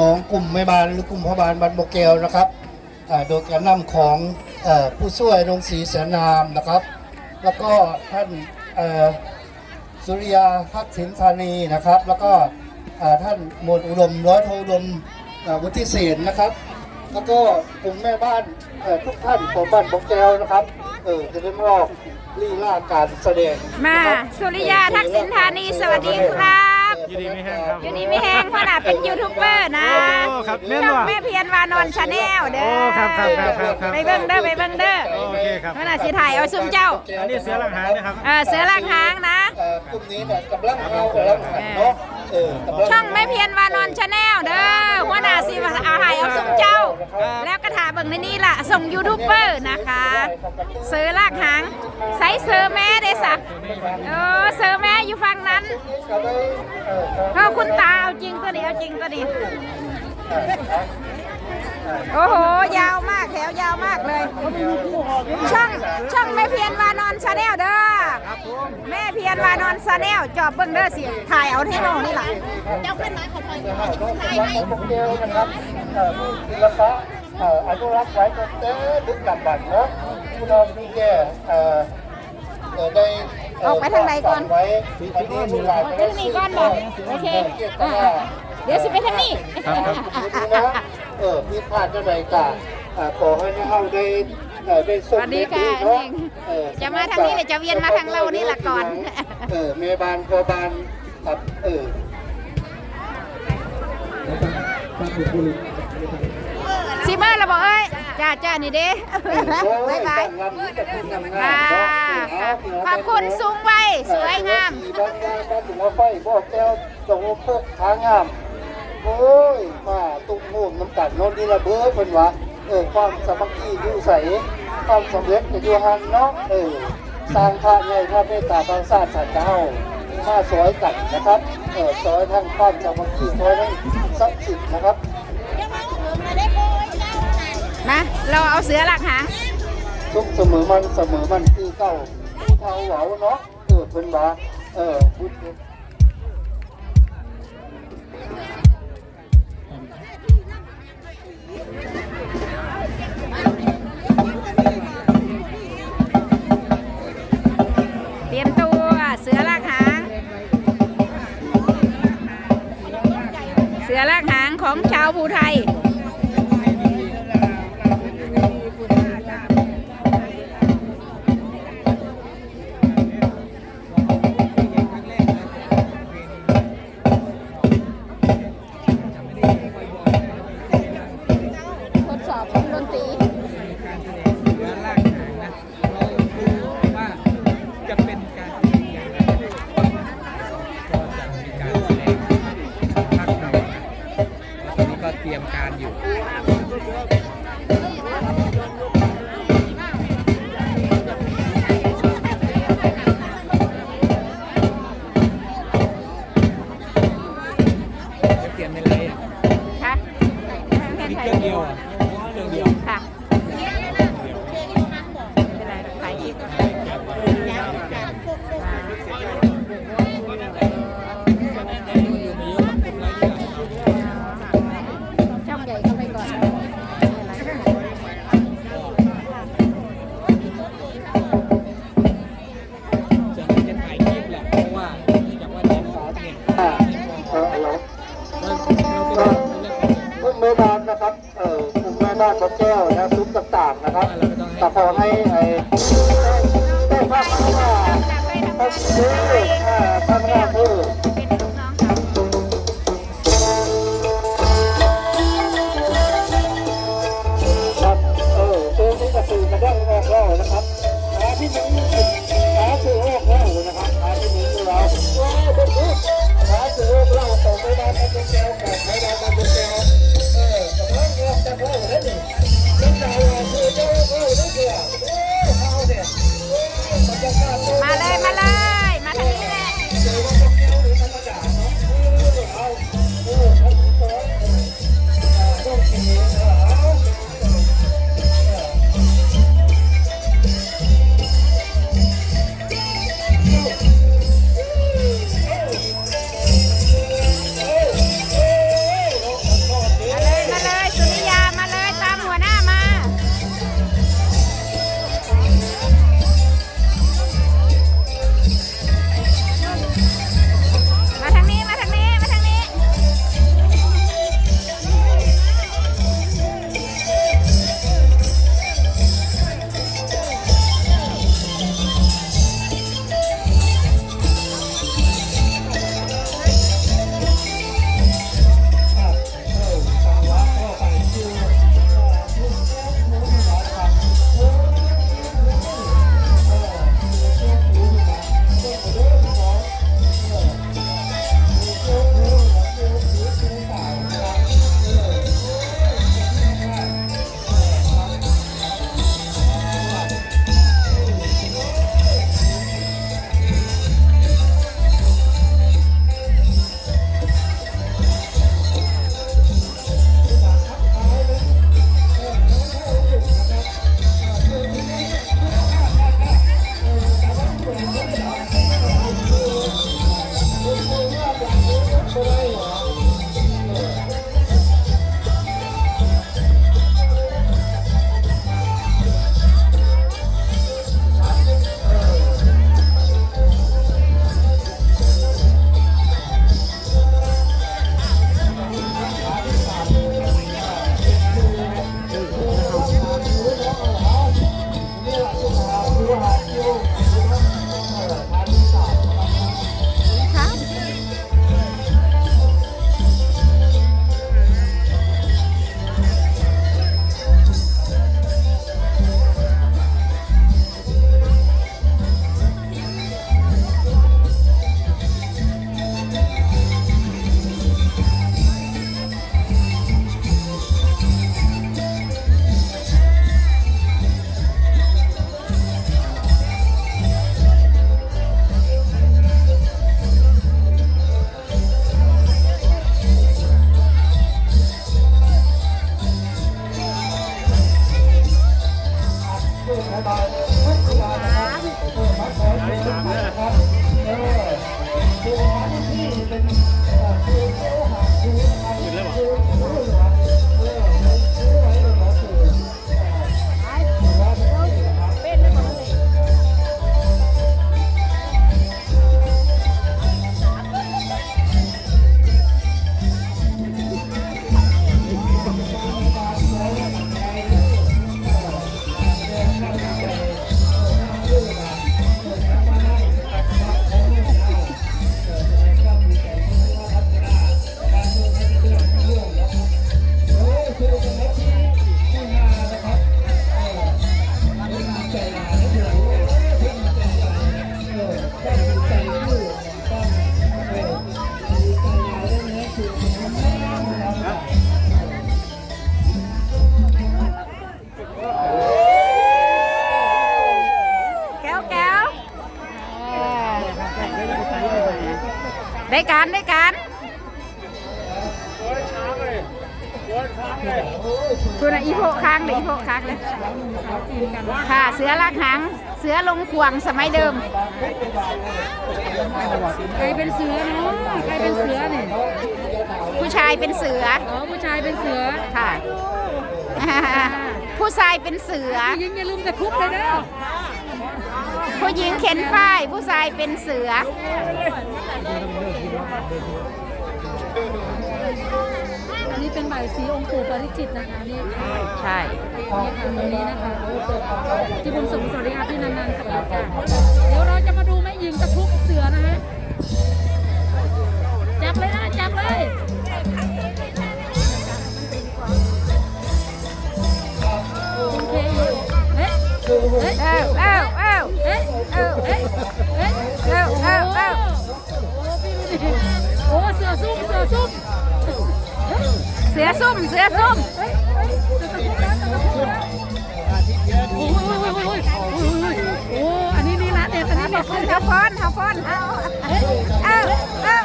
น้องกลุ่มแม่บ้านหรือกลุ่มพ่อบ้านบ้านโบเกลนะครับโดยการนำของอผู้ช่วยรงศรีแสนนามนะครับ แล้วก็ท่านสุริยาพักสินธานีนะครับ แล้วก็อ่าท่านหมวดอุดมร้อยโทอุดมวุฒิเศษนะครับ แล้วก็กลุ่มแม่บ้านทุกท่านของบ้านโบเกลนะครับเออจะได้มอบลีลาการแสดงมาสุริยาทักษิณธานีสวัสดีครับ ยินดีไม่แห้งครับอยู่นี่ไม่แห้งเพราะน่ะเป็นยูทูบเบอร์นะโอ้ครับแม่นช่องว่ะ แม่เพียรวานอนชาแนลเด้อโอ้ครับครับครับครับครับ ไปเบิ้งเด้อไปเบิ้งเด้อโอเคครับเพราะน่ะสิถ่ายเอาซุ่มเจ้าอันนี้เสือหลังหางนะครับ เออเสือล่างหางนะ เอ่อกลุ่มนี้เนี่ยกำลังเอากำลังหันเนาะเออกำลั ช่องแม่เพียรวานอนชาแนลเด้อหัวหน้าสิมาเอาถ่ายเอาซุ่มเจ้า แล้วก็ถ่ายเบิ่งในนี้ล่ะ ส่งยูทูบเบอร์นะคะเสือล่างหางใส่เสือแม่เด้สักเออเสือแม่อยู่ฝั่งนั้นก็ได้เอ่อเออคุณตาเอาจริงตัวนี้เอาจริงตัวนี้โอ้โห ยาวมากแถวยาวมากเลย ช่องช่องแม่เพียรวานอนชาแนลเด้อ แม่เพียรวานอนชาแนลจอบเบิ้งเด้อสิถ่ายเอาเทโนนี่แหละเจ้าเป็นไหนของใครของเดียวนะครับเอ่อผู้ศิลปะเอ่ออนุรักษ์ไว้ตั้งแต่ดึกดำบรรพ์เนาะผู้น้องที่แก่เอ่อเอ่อได้เออกไปทางใดก่อนไว้อันนี้มีหลายไปทางนี้ก่อนบอกโอเคอะๆเดี๋ยวสิไปทางนี้ครับครับนะเออมีพลาดจะไหนกะอ่าขอให้เฮาได้ เอ่อได้สส่งวัสดีค่ะเนาะเออจะมาทางนี้หรือจะเวียนมาทางเรานี่ล่ะก่อน เออเมบานพอบานครับเออสิมาแล้วบอกเอ้ยจ้าจ้านี่เด้บายบายงามนี้จะเป็นงามงาค่ะมเนาะขอบคุณสูงไว้สวยงามบ้านงานบ้านถึงว่าไฟบอกแก้วจงเพิกทางงามโอ้ยมาตุ้มโหมน้ำกันโน่นนี่ละเบ้อเป็นวะ เออความสามัคคีอยู่ใสความสำเร็จในอยู่หันเนาะเออสร้างพระใหญ่พระเมตตาบางศาสตร์สัตว์เจ้ามาสวยกันนะครับเออสวยทั้งความสามัคคีสวยทั้งศักดิ์สิทธิ์นะครับมาเราเอาเสือหลักหางทุกเสมอมันเสมอมันคือเก้าผู้เฒ่าเหวาเนาะเออเพิ่นว่าเออพุท ของชาวภูไทย เตรียมการอยู่างๆนะครับแต่ขอให้ไอ้ได้ภาพมาว่าเขาซื้อ bye. ได้การได้การคุณน่ะอีโพค้างเลยอีโพค้างเลยค่ะ เสือลากหางเสือลงขวางสมัยเดิมใครเป็นเสือเนาะใครเป็นเสือเนี่ยผู้ชายเป็นเสืออ๋อผู้ชายเป็นเสือค่ะ ผู้ชายเป็นเสือผู้หญิงอย่าลืมตะครุบเลยนะ ผู้หญิงเข็นฝ้าย ผู้ชายเป็นเสือ อันนี้เป็นใบายสีองค์ปู่ปาริจิตนะคะนี่ค่ะใช่ นี่ค่ะตรงนี้นะคะที่บุญสมสวัสดีค่ะพี่นันนันสวัสดีค่ะเดี๋ยวเราจะมาดูแม่หญิงตะครุบเสือนะฮะจับเลยนะจับเลยโอเคอยู่เอ๊ะเอ๊ะเอ้าเอ้าเอ้า เอ๊ะเอ้าเอ๊ะเอ๊ะเอ้าเอ้าเอ้าโอ้เสือซุ่มเสือซุ่มเสือซุ่มเสือซุ่มโอ้ยโอ้ยโอ้ยโอ้ยโอ้อันนี้นี่ละเด็ดอันนี้เด็ดเฮาฟอนเฮาฟอนเอาเอาเอา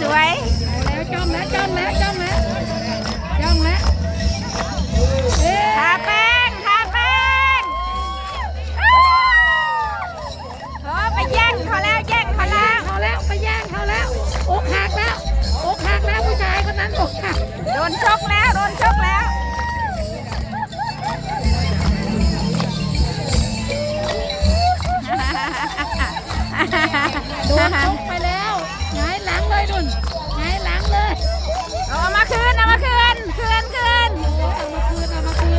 สวยแล้วจ้องแล้จ้องแล้จ้องแล้จ้องแล้ทาแป้งทาแป้งโอ้ไปแย่งเขาแล้วแย่งเขาแล้วเขาแล้วไปแย่งเขาแล้วอกหักแล้วอกหักแล้วผู้ชายคนนั้นอกหักโดนชกแล้วโดนชกแล้วโดนชกไป นหนล้างเลย เอามา